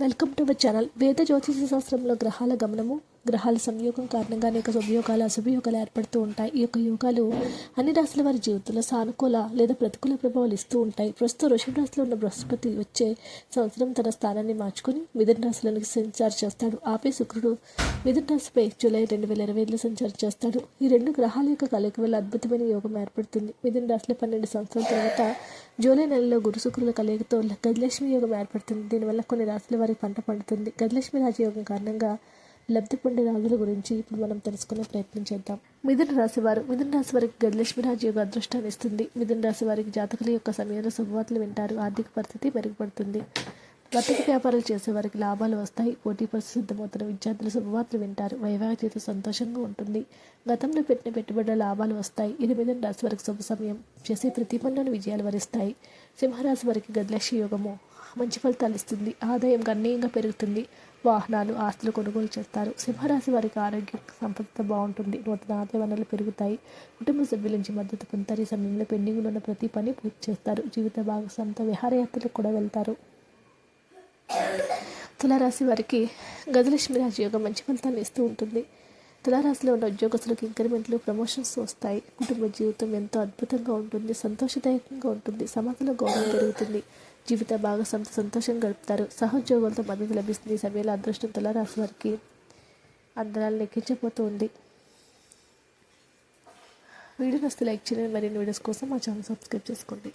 Welcome to our channel. వేద జ్యోతిష శాస్త్రంలో గ్రహాల గమనము గ్రహాల సంయోగం కారణంగా అనేక శుభయోగాలు అశుభయోగాలు ఏర్పడుతూ ఉంటాయి. ఈ యొక్క యోగాలు అన్ని రాశుల వారి జీవితంలో సానుకూల లేదా ప్రతికూల ప్రభావాలు ఇస్తూ ఉంటాయి. ప్రస్తుతం వృషభ రాశిలో ఉన్న బృహస్పతి వచ్చే సంవత్సరం తన స్థానాన్ని మార్చుకుని మిథున రాశులను సంచారం చేస్తాడు. ఆపై శుక్రుడు మిథున రాశిపై జూలై రెండు వేల ఇరవై ఐదులో సంచారం చేస్తాడు. ఈ రెండు గ్రహాల యొక్క కలయిక వల్ల అద్భుతమైన యోగం ఏర్పడుతుంది. మిథున రాశిలో పన్నెండు సంవత్సరాల తర్వాత జూలై నెలలో గురు శుక్రుల కలయికతో గజలక్ష్మి యోగం ఏర్పడుతుంది. దీనివల్ల కొన్ని రాశుల వారికి పంట పండుతుంది. గజలక్ష్మి రాజయోగం కారణంగా లబ్ధి పొందే రాజుల గురించి ఇప్పుడు మనం తెలుసుకునే ప్రయత్నం చేద్దాం. మిథున రాశి వారు మిథున రాశి వారికి గజలక్ష్మి రాజయోగ అదృష్టాన్ని ఇస్తుంది. మిథున రాశి వారికి జాతకుల యొక్క సమయంలో శుభవార్తలు వింటారు. ఆర్థిక పరిస్థితి మెరుగుపడుతుంది. వర్తక వ్యాపారాలు చేసే వారికి లాభాలు వస్తాయి. పోటీ పరిస్థితి విద్యార్థులు శుభవార్తలు వింటారు. వైవాహిక జీవితం సంతోషంగా ఉంటుంది. గతంలో పెట్టిన పెట్టుబడుల లాభాలు వస్తాయి. ఇది మిథున రాశి వారికి శుభ సమయం చేసే ప్రతి పనిలోని విజయాలు వరిస్తాయి. సింహరాశి వారికి గదిలక్ష యోగము మంచి ఫలితాలు ఇస్తుంది. ఆదాయం గణనీయంగా పెరుగుతుంది. వాహనాలు ఆస్తులు కొనుగోలు చేస్తారు. సింహరాశి వారికి ఆరోగ్య సంపద బాగుంటుంది. నూతన ఆదాయ వనరులు పెరుగుతాయి. కుటుంబ సభ్యుల నుంచి మద్దతు పొందుతారు. ఈ సమయంలో పెండింగ్లో ఉన్న ప్రతి పని పూర్తి చేస్తారు. జీవిత భాగస్వామితో విహారయాత్రలకు కూడా వెళ్తారు. తులారాశి వారికి గజలక్ష్మి రాశి యొక్క మంచి ఫలితాన్ని ఇస్తూ ఉంటుంది. తులారాశిలో ఉన్న ఉద్యోగస్తులకు ఇంక్రిమెంట్లు ప్రమోషన్స్ వస్తాయి. కుటుంబ జీవితం ఎంతో అద్భుతంగా ఉంటుంది సంతోషదాయకంగా ఉంటుంది సమాజంలో గౌరవం పెరుగుతుంది. జీవిత భాగస్వామితో సంతోషంగా గడుపుతారు. సహోద్యోగులతో మద్దతు లభిస్తుంది. ఈ సమయంలో అదృష్టం తులారాశి వారికి అందరాలు లెక్కించబోతూ ఉంది. వీడియో నస్తే లైక్ చేయండి. మరిన్ని వీడియోస్ కోసం మా ఛానల్ సబ్స్క్రైబ్ చేసుకోండి.